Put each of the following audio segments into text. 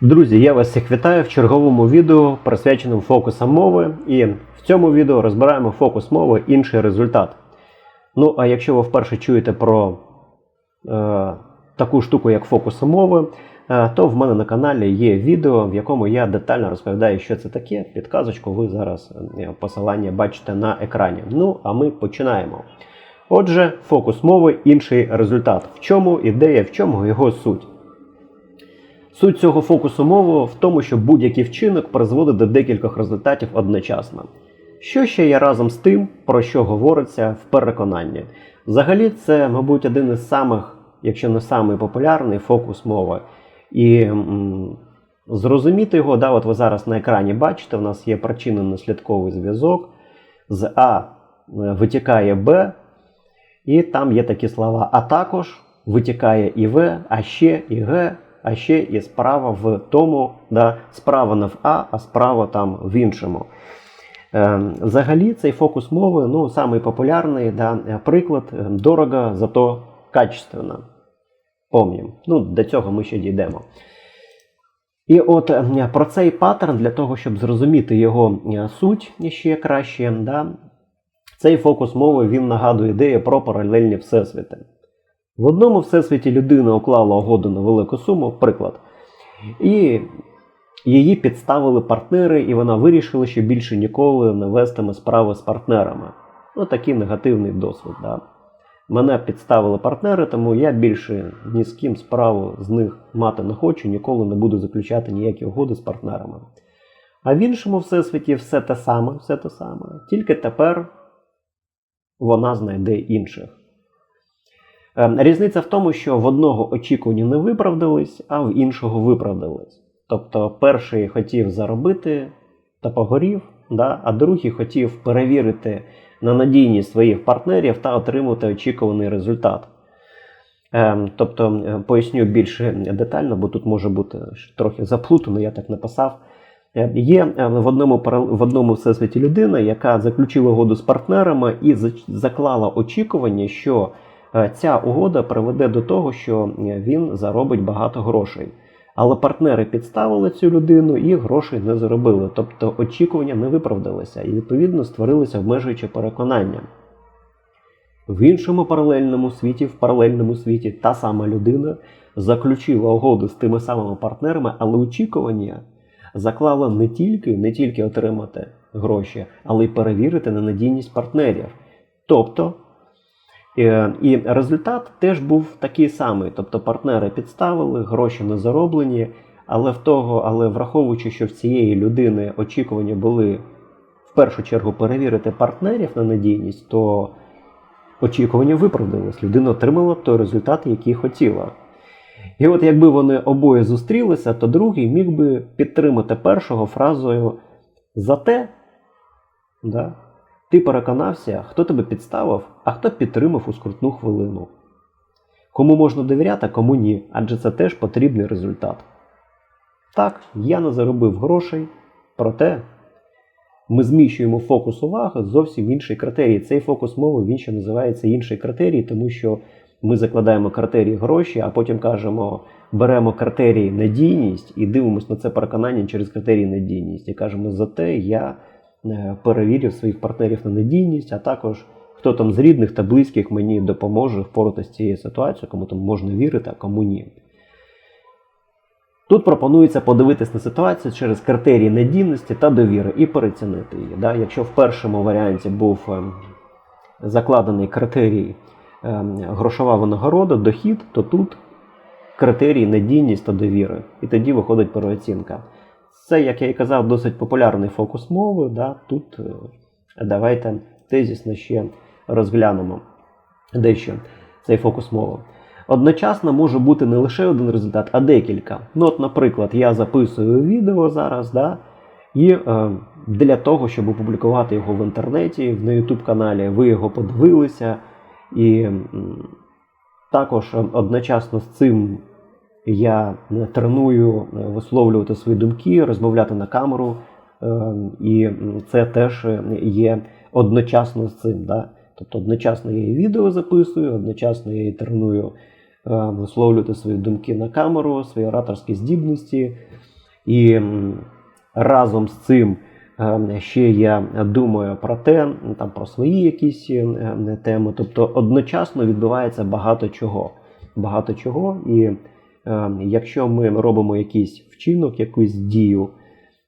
Друзі, я вас всіх вітаю в черговому відео, присвяченому фокусам мови. І в цьому відео розбираємо фокус мови інший результат. Ну, а якщо ви вперше чуєте про е, таку штуку, як фокуси мови, е, то в мене на каналі є відео, в якому я детально розповідаю, що це таке. Підказочку ви зараз е, посилання бачите на екрані. Ну, а ми починаємо. Отже, фокус мови інший результат. В чому ідея, в чому його суть? Суть цього фокусу мови в тому, що будь-який вчинок призводить до декількох результатів одночасно. Що ще є разом з тим, про що говориться в переконанні? Взагалі, це, мабуть, один із самих, якщо не самий популярний фокус мови. І м, зрозуміти його, да, от ви зараз на екрані бачите, у нас є причинно-наслідковий зв'язок. З А е, витікає Б, і там є такі слова, а також витікає і В, а ще і Г, а ще і справа в тому, да, справа не в А, а справа там в іншому. Е, взагалі, цей фокус мови ну, самий популярний да, приклад е, дорого, зато качественно. Помнім. Ну, до цього ми ще дійдемо. І от е, про цей паттерн, для того, щоб зрозуміти його е, суть ще краще, да, цей фокус мови він нагадує ідею про паралельні всесвіти. В одному всесвіті людина уклала угоду на велику суму, приклад, і її підставили партнери, і вона вирішила, що більше ніколи не вестиме справи з партнерами. Ну, такий негативний досвід. Да. Мене підставили партнери, тому я більше ні з ким справу з них мати не хочу, ніколи не буду заключати ніякі угоди з партнерами. А в іншому всесвіті все те саме, все те саме. Тільки тепер вона знайде інших. Ем, Різниця в тому, що в одного очікування не виправдались, а в іншого виправдались. Тобто перший хотів заробити та погорів, да, а другий хотів перевірити на надійність своїх партнерів та отримати очікуваний результат. Ем, Тобто, е, поясню більше детально, бо тут може бути трохи заплутано, я так написав. Е, Є е, в одному в одному всесвіті людина, яка заключила угоду з партнерами і заклала очікування, що е, ця угода приведе до того, що е, він заробить багато грошей. Але партнери підставили цю людину і грошей не заробили. Тобто очікування не виправдалися і відповідно створилися обмежуючі переконання. В іншому паралельному світі, в паралельному світі, та сама людина заключила угоду з тими самими партнерами, але очікування заклала не тільки, не тільки отримати гроші, але й перевірити на надійність партнерів. Тобто, е, і результат теж був такий самий. Тобто партнери підставили, гроші не зароблені, але в того, але враховуючи, що в цієї людини очікування були в першу чергу перевірити партнерів на надійність, то очікування виправдалось. Людина отримала той результат, який хотіла. І от якби вони обоє зустрілися, то другий міг би підтримати першого фразою Зате да, ти переконався, хто тебе підставив, а хто підтримав у скрутну хвилину. Кому можна довіряти, кому ні, адже це теж потрібний результат. Так, я не заробив грошей, проте ми зміщуємо фокус уваги зовсім в інший критерій. Цей фокус мови він ще називається інший критерій, тому що ми закладаємо критерій гроші, а потім кажемо, беремо критерій надійність і дивимося на це переконання через критерій надійність. І кажемо, зате я перевірив своїх партнерів на надійність, а також хто там з рідних та близьких мені допоможе впоратися з цією ситуацією, кому там можна вірити, а кому ні. Тут пропонується подивитись на ситуацію через критерії надійності та довіри і переоцінити її. Да? Якщо в першому варіанті був ем, закладений критерій ем, грошова винагорода, дохід, то тут критерій надійність та довіри. І тоді виходить переоцінка. Це, як я і казав, досить популярний фокус мови. Да? Тут е, давайте тезісно ще розглянемо дещо цей фокус мови. Одночасно може бути не лише один результат, а декілька. Ну, от, наприклад, я записую відео зараз, да, і е, для того, щоб опублікувати його в інтернеті, на YouTube каналі, ви його подивилися. І також е, одночасно з цим я е, треную е, висловлювати свої думки, розмовляти на камеру. Е, і це теж є одночасно з цим. Да? Тобто одночасно я і відео записую, одночасно я і треную висловлювати свої думки на камеру, свої ораторські здібності. І разом з цим ще я думаю про те, там про свої якісь теми. Тобто одночасно відбувається багато чого. Багато чого. І якщо ми робимо якийсь вчинок, якусь дію,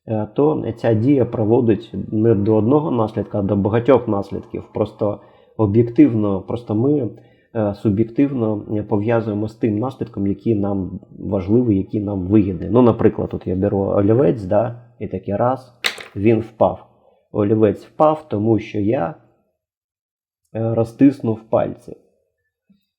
е, то ця дія проводить не до одного наслідка, а до багатьох наслідків. Просто об'єктивно, просто ми е, суб'єктивно пов'язуємо з тим наслідком, який нам важливий, який нам вигідний. Ну, наприклад, тут я беру олівець, да, і такий раз він впав. Олівець впав, тому що я е, розтиснув пальці.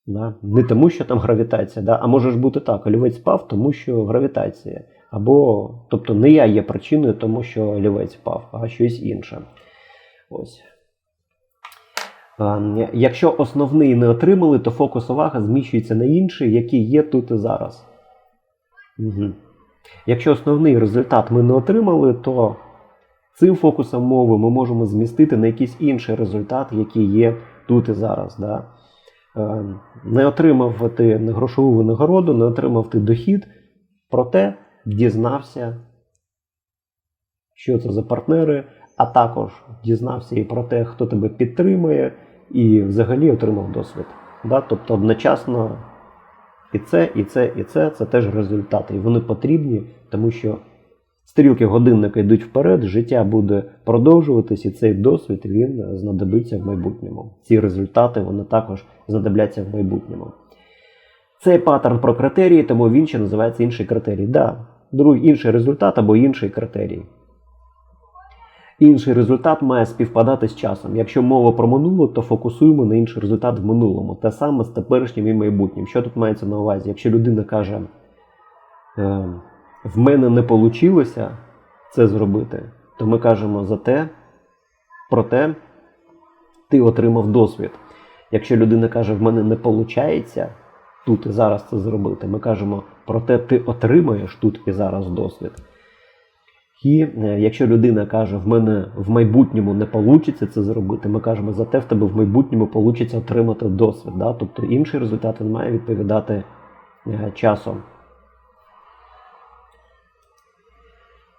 Да? Не тому, що там гравітація, да? а може ж бути так, олівець впав, тому що гравітація. Або, тобто, не я є причиною, тому що олівець впав, а щось інше. Ось. Якщо основний не отримали, то фокус уваги зміщується на інший, який є тут і зараз. Угу. Якщо основний результат ми не отримали, то цим фокусом мови ми можемо змістити на якийсь інший результат, який є тут і зараз. Да? Е, Не отримав ти грошову винагороду, не отримав ти дохід, проте дізнався, що це за партнери, а також дізнався і про те, хто тебе підтримує, і взагалі отримав досвід. Да? Тобто одночасно і це, і це, і це це теж результати. І вони потрібні, тому що стрілки годинника йдуть вперед, життя буде продовжуватись, і цей досвід він знадобиться в майбутньому. Ці результати вони також знадобляться в майбутньому. Цей паттерн про критерії, тому він ще називається інший критерій. Да, другий інший результат або інший критерій. Інший результат має співпадати з часом. Якщо мова про минуле, то фокусуємо на інший результат в минулому. Те саме з теперішнім і майбутнім. Що тут мається на увазі? Якщо людина каже, е, в мене не вийшло це зробити, то ми кажемо за те, про те, ти отримав досвід. Якщо людина каже, в мене не виходить тут і зараз це зробити, ми кажемо про те, ти отримаєш тут і зараз досвід. І е, якщо людина каже, в мене в майбутньому не вийде це зробити, ми кажемо, зате в тебе в майбутньому вийде отримати досвід. Да? Тобто інший результат він має відповідати е, часом.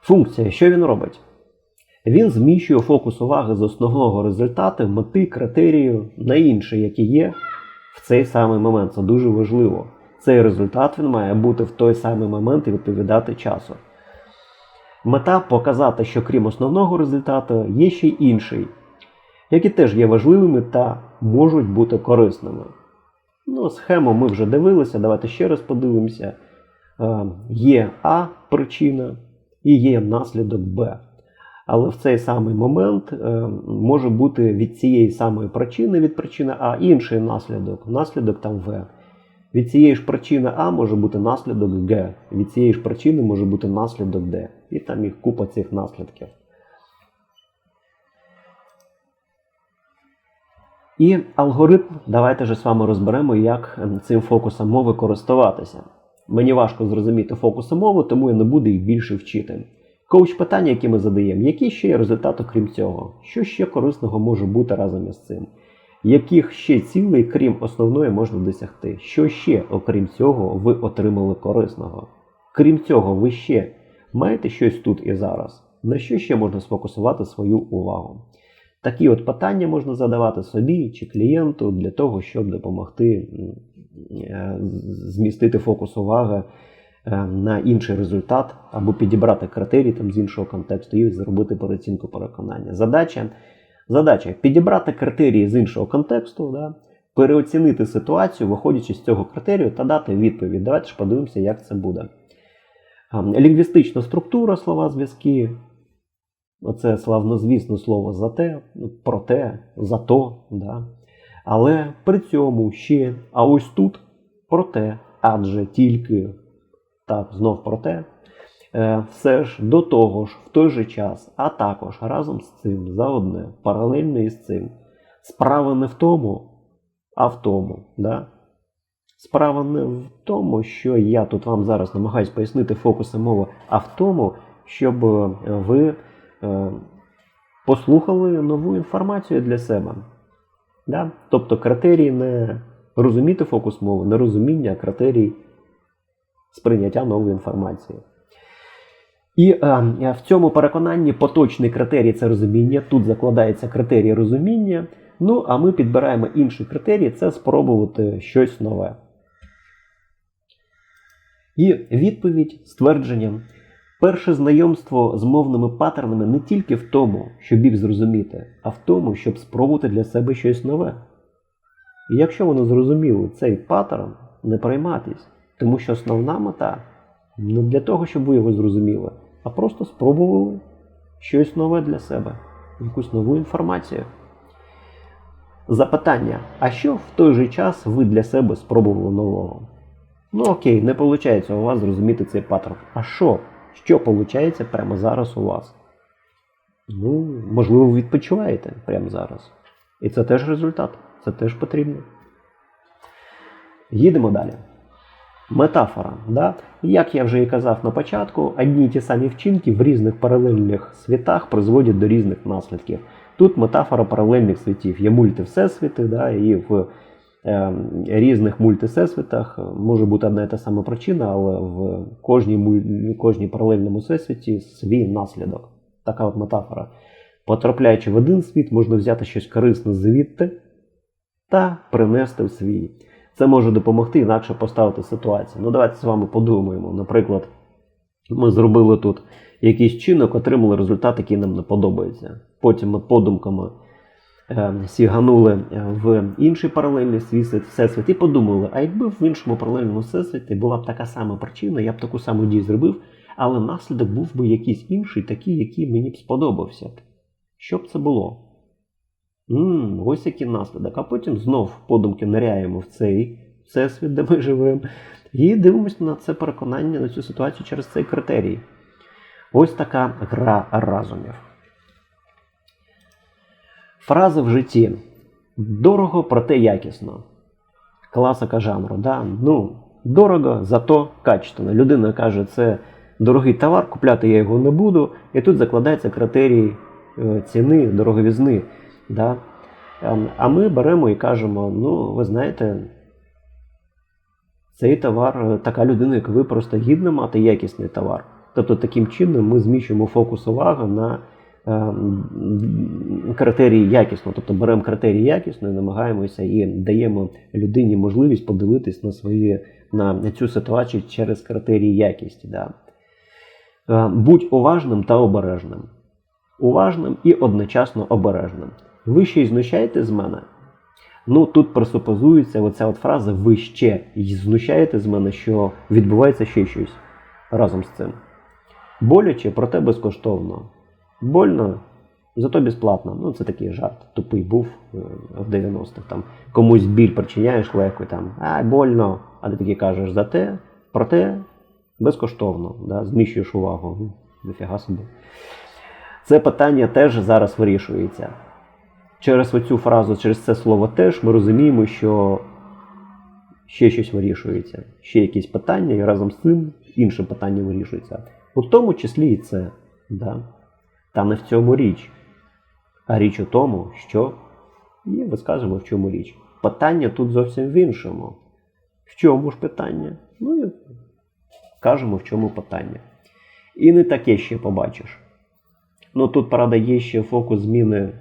Функція, що він робить? Він зміщує фокус уваги з основного результату, мети, критерію на інші, які є в цей самий момент. Це дуже важливо. Цей результат він має бути в той самий момент і відповідати часу. Мета показати, що крім основного результату, є ще й інший, які теж є важливими та можуть бути корисними. Ну, Схему ми вже дивилися, давайте ще раз подивимося. Е, Є А причина і є наслідок Б. Але в цей самий момент е, може бути від цієї самої причини від причини А інший наслідок, наслідок там В. Від цієї ж причини А може бути наслідок Г. Від цієї ж причини може бути наслідок Д. І там їх купа цих наслідків. І алгоритм, давайте же з вами розберемо, як ем, цим фокусом мови користуватися. Мені важко зрозуміти фокуси мови, тому я не буду їх більше вчити. Коуч питання, які ми задаємо, які ще є результати крім цього? Що ще корисного може бути разом із цим? Яких ще цілей, крім основної, можна досягти? Що ще, окрім цього, ви отримали корисного? Крім цього, ви ще маєте щось тут і зараз? На що ще можна сфокусувати свою увагу? Такі от питання можна задавати собі чи клієнту для того, щоб допомогти змістити фокус уваги е, на інший результат або підібрати критерії там з іншого контексту і зробити переоцінку переконання. Задача задача підібрати критерії з іншого контексту, да, переоцінити ситуацію, виходячи з цього критерію, та дати відповідь. Давайте ж подивимося, як це буде. Лінгвістична структура, слова зв'язки. Оце славнозвісне слово за те, про те, за то. Да? Але при цьому ще, а ось тут про те, адже тільки, так, знов про те, е, все ж до того ж, в той же час, а також разом з цим, заодне, паралельно із цим, справа не в тому, а в тому. Да? Справа не в тому, що я тут вам зараз намагаюсь пояснити фокуси мови, а в тому, щоб ви. Е, послухали нову інформацію для себе. Да? Тобто критерії не Розуміти фокус мови, нерозуміння критерій сприйняття нової інформації. І е, в цьому переконанні поточний критерій це розуміння. Тут закладається критерій розуміння. Ну, а ми підбираємо інший критерій це спробувати щось нове. І відповідь ствердженням. Перше знайомство з мовними паттернами не тільки в тому, щоб їх зрозуміти, а в тому, щоб спробувати для себе щось нове. І якщо вони зрозуміли цей паттерн, не прийматись, тому що основна мета не для того, щоб ви його зрозуміли, а просто спробували щось нове для себе, якусь нову інформацію. Запитання: а що в той же час ви для себе спробували нового? Ну окей, не виходить у вас зрозуміти цей паттерн. А що? Що виходить прямо зараз у вас? Ну, можливо, ви відпочиваєте прямо зараз. І це теж результат, це теж потрібно. Їдемо далі. Метафора. Да? Як я вже і казав на початку, одні й ті самі вчинки в різних паралельних світах призводять до різних наслідків. Тут метафора паралельних світів. Є мультивсесвіти, да, і в різних мультисесвітах може бути одна і та сама причина, але в кожній, кожній паралельному всесвіті свій наслідок. Така от метафора. Потрапляючи в один світ, можна взяти щось корисне звідти та принести в свій. Це може допомогти інакше поставити ситуацію. Ну, давайте з вами подумаємо. Наприклад, ми зробили тут якийсь чинок, отримали результат, який нам не подобається. Потім ми подумками е, сіганули в інший паралельний світ, всесвіт і подумали, а якби в іншому паралельному всесвіті була б така сама причина, я б таку саму дію зробив, але наслідок був би якийсь інший, такий, який мені б сподобався. Що б це було? Ммм, ось який наслідок. А потім знов подумки ниряємо в цей всесвіт, де ми живемо, і дивимося на це переконання, на цю ситуацію через цей критерій. Ось така гра разумів. Фрази в житті. Дорого, проте якісно. Класика жанру. Да? Ну, Дорого, зато качественно. Людина каже, це дорогий товар, купляти я його не буду. І тут закладається критерій е, ціни, дороговізни. Да? Ем, а ми беремо і кажемо: ну, ви знаєте, цей товар, така людина, як ви, просто гідна мати якісний товар. Тобто таким чином ми зміщуємо фокус уваги на е, критерії якісно. Тобто беремо критерії якісно і намагаємося і даємо людині можливість подивитись на свої, на цю ситуацію через критерії якісті. Да. Е, будь уважним та обережним. Уважним і одночасно обережним. Ви ще й знущаєте з мене? Ну тут пресупозується оця от фраза ви ще й знущаєте з мене, що відбувається ще щось разом з цим. Боляче, проте безкоштовно. Больно, зато безплатно. Ну, це такий жарт. Тупий був е, в 90-х. Там Комусь біль причиняєш легко, там, а больно, а ти таки кажеш зате, проте безкоштовно. Да? Зміщуєш увагу. Дофіга собі. Це питання теж зараз вирішується. Через оцю фразу, через це слово теж ми розуміємо, що ще щось вирішується, ще якісь питання, і разом з цим інше питання вирішується. У тому числі і це. Да? Та не в цьому річ. А річ у тому, що і ми скажемо, в чому річ. Питання тут зовсім в іншому. В чому ж питання? Ну і кажемо, в чому питання. І не таке ще побачиш. Ну тут, правда, є ще фокус зміни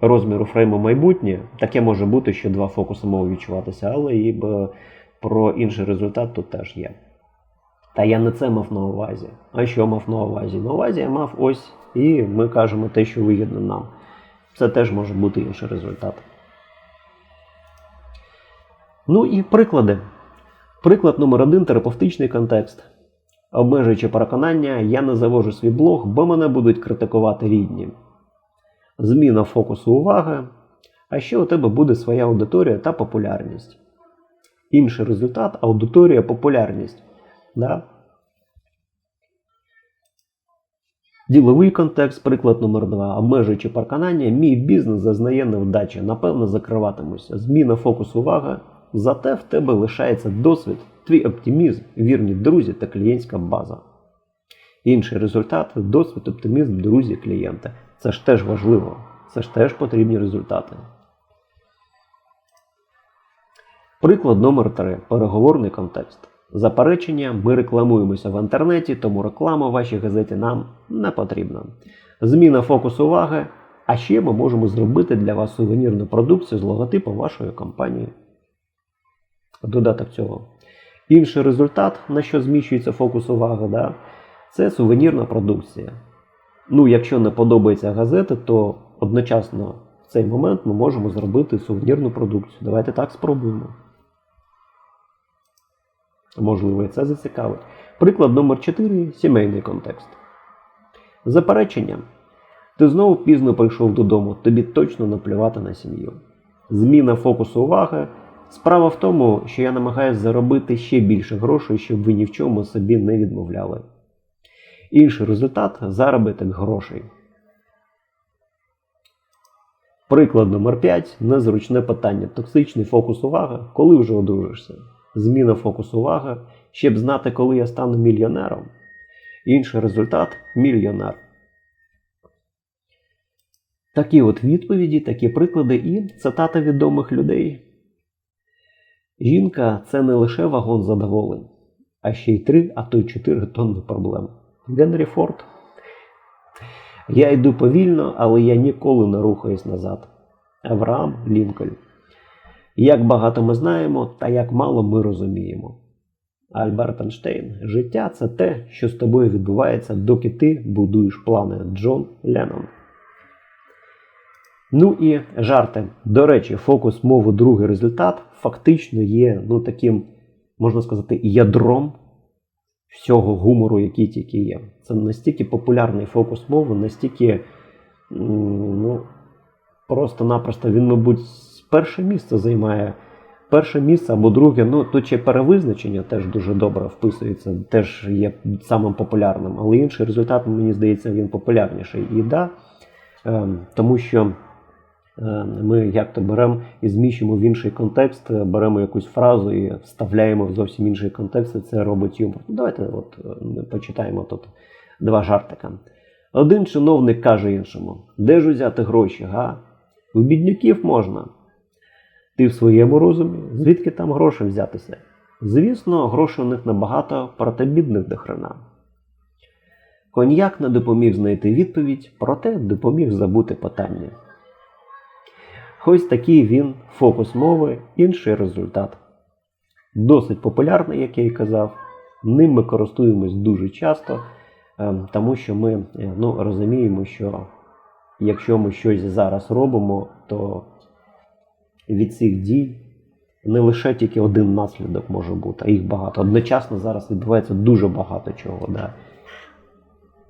розміру фрейму майбутнє. Таке може бути, що два фокуси можуть відчуватися, але і про інший результат тут теж є. Та я не це мав на увазі. А що мав на увазі? На увазі я мав ось, і ми кажемо те, що вигідно нам. Це теж може бути інший результат. Ну і приклади. Приклад номер один терапевтичний контекст. Обмежуючи переконання, я не завожу свій блог, бо мене будуть критикувати рідні. Зміна фокусу уваги. А ще у тебе буде своя аудиторія та популярність. Інший результат аудиторія, популярність. Да? Діловий контекст, приклад номер 2 Обмежуючи переконання, мій бізнес зазнає невдачі. Напевно, закриватимуся. Зміна фокусу уваги. Зате в тебе лишається досвід, твій оптимізм, вірні друзі та клієнтська база. Інший результат досвід, оптимізм, друзі, клієнти. Це ж теж важливо. Це ж теж потрібні результати. Приклад номер 3 Переговорний контекст. Заперечення, ми рекламуємося в інтернеті, тому реклама в вашій газеті нам не потрібна. Зміна фокусу уваги. А ще ми можемо зробити для вас сувенірну продукцію з логотипом вашої компанії. Додаток цього. Інший результат, на що зміщується фокус уваги, да, це сувенірна продукція. Ну, якщо не подобається газета, то одночасно в цей момент ми можемо зробити сувенірну продукцію. Давайте так спробуємо. Можливо, і це зацікавить. Приклад номер 4 сімейний контекст. Заперечення. Ти знову пізно прийшов додому, тобі точно наплювати на сім'ю. Зміна фокусу уваги. Справа в тому, що я намагаюся заробити ще більше грошей, щоб ви ні в чому собі не відмовляли. Інший результат заробіток грошей. Приклад номер 5 незручне питання. Токсичний фокус уваги, коли вже одружишся. Зміна фокусу уваги, щоб знати, коли я стану мільйонером. Інший результат мільйонер. Такі от відповіді, такі приклади і цитати відомих людей. Жінка це не лише вагон задоволень, а ще й 3, а то й 4 тонни проблем. Генрі Форд. Я йду повільно, але я ніколи не рухаюсь назад. Авраам Лінкольн. Як багато ми знаємо, та як мало ми розуміємо. Альберт Ейнштейн. Життя це те, що з тобою відбувається, доки ти будуєш плани. Джон Леннон. Ну і жарти. До речі, фокус мови другий результат фактично є ну, таким, можна сказати, ядром всього гумору, який тільки є. Це настільки популярний фокус мови, настільки ну, просто-напросто він, мабуть, перше місце займає. Перше місце або друге, ну тут ще перевизначення теж дуже добре вписується, теж є самим популярним. Але інший результат, мені здається, він популярніший. І да, е, тому що е, ми як-то беремо і зміщуємо в інший контекст, беремо якусь фразу і вставляємо в зовсім інший контекст, і це робить юмор. Ну, Давайте от почитаємо тут два жартика. Один чиновник каже іншому: де ж узяти гроші? га? У бідняків можна. Ти в своєму розумі, звідки там гроші взятися? Звісно, грошей у них набагато, проте бідних до хрена. Коньяк не допоміг знайти відповідь, проте допоміг забути питання. Ось такий він фокус мови, інший результат. Досить популярний, як я і казав. Ним ми користуємось дуже часто, ем, тому що ми е, ну, розуміємо, що якщо ми щось зараз робимо, то від цих дій не лише тільки один наслідок може бути, а їх багато. Одночасно зараз відбувається дуже багато чого. Да.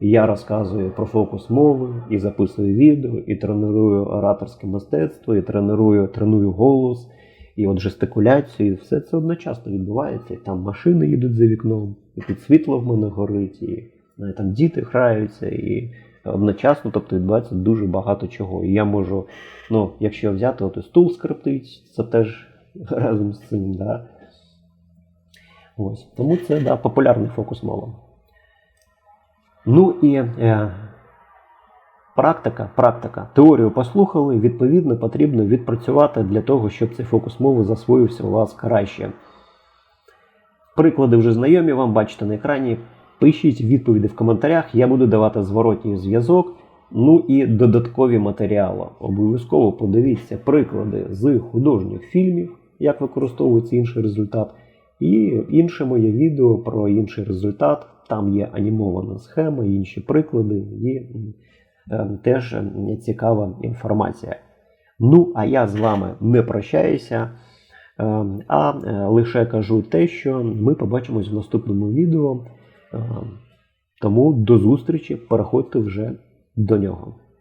Я розказую про фокус мови, і записую відео, і треную ораторське мистецтво, і треную, треную голос, і от жестикуляцію. І все це одночасно відбувається. І там машини їдуть за вікном, і під світло в мене горить, і ну, там діти граються. і одночасно, тобто відбувається дуже багато чого. І я можу, ну, якщо взяти от стул скриптить, це теж разом з цим. Да? Ось. Тому це да, популярний фокус мови. Ну і е, практика, практика. Теорію послухали, відповідно, потрібно відпрацювати для того, щоб цей фокус мови засвоївся у вас краще. Приклади вже знайомі вам бачите на екрані. Пишіть відповіді в коментарях, я буду давати зворотній зв'язок. Ну і додаткові матеріали. Обов'язково подивіться приклади з художніх фільмів, як використовується інший результат. І інше моє відео про інший результат. Там є анімована схема, інші приклади і е, теж цікава інформація. Ну, а я з вами не прощаюся, е, а е, лише кажу те, що ми побачимось в наступному відео. Тому до зустрічі, переходьте вже до нього.